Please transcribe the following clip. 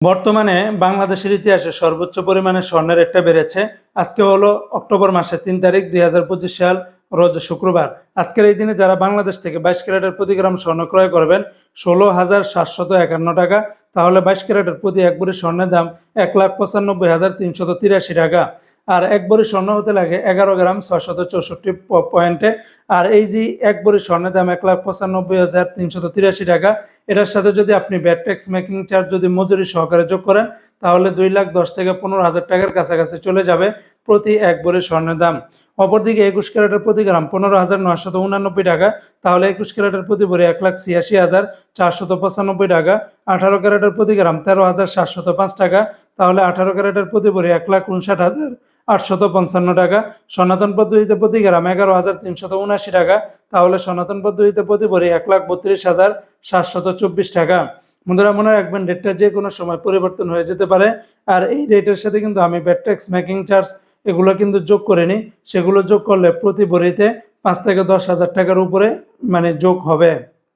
বর্তমানে বাংলাদেশের ইতিহাসে সর্বোচ্চ পরিমাণে স্বর্ণের রেটটা বেড়েছে। আজকে হলো অক্টোবর মাসের তিন তারিখ দুই হাজার পঁচিশ সাল, রোজ শুক্রবার। আজকের এই দিনে যারা বাংলাদেশ থেকে বাইশ ক্যারেটের প্রতি গ্রাম স্বর্ণ ক্রয় করবেন, ষোলো হাজার সাতশত একান্ন টাকা। তাহলে বাইশ ক্যারেটের প্রতি এক ভরি স্বর্ণের দাম এক লাখ পঁচানব্বই হাজার তিনশত তিরাশি টাকা। আর এক ভরি স্বর্ণ হতে লাগে এগারো গ্রাম ছয়শত চৌষট্টি পয়েন্টে। আর এই যে এক ভরি স্বর্ণের দাম এক লাখ পঁচানব্বই হাজার তিনশত তিরাশি টাকা এটার সাথে যদি আপনি ব্যাট ট্যাক্স মেকিং চার্জ যদি মজুরি সহকারে যোগ করেন, তাহলে দুই লাখ দশ থেকে পনেরো হাজার টাকার কাছাকাছি চলে যাবে প্রতি এক ভরি স্বর্ণের দাম। অপরদিকে একুশ ক্যারেটের প্রতি গ্রাম পনেরো হাজার নয়শত উনানব্বই টাকা, তাহলে একুশ ক্যারেটের প্রতি ভরি এক লাখ ছিয়াশি হাজার চারশত পঁচানব্বই টাকা, আঠারো ক্যারেটের প্রতি গ্রাম তেরো হাজার সাতশত পাঁচ টাকা, তাহলে আঠারো ক্যারেটের প্রতি ভরি এক লাখ উনষাট হাজার আটশত পঞ্চান্ন টাকা, সনাতন পদ্ধতিতে প্রতি গ্রাম এগারো হাজার তিনশত উনআশি টাকা, তাহলে সনাতন পদ্ধতিতে প্রতি ভরি এক লাখ বত্রিশ হাজার সাতশত চব্বিশ টাকা। বন্ধুরা, মনে রাখবেন রেটটা যে কোনো সময় পরিবর্তন হয়ে যেতে পারে। আর এই রেটের সাথে কিন্তু আমি ব্যাট ট্যাক্স মেকিং চার্জ এগুলো কিন্তু যোগ করিনি সেগুলো যোগ করলে প্রতি বড়িতে পাঁচ থেকে দশ হাজার টাকার উপরে মানে যোগ হবে।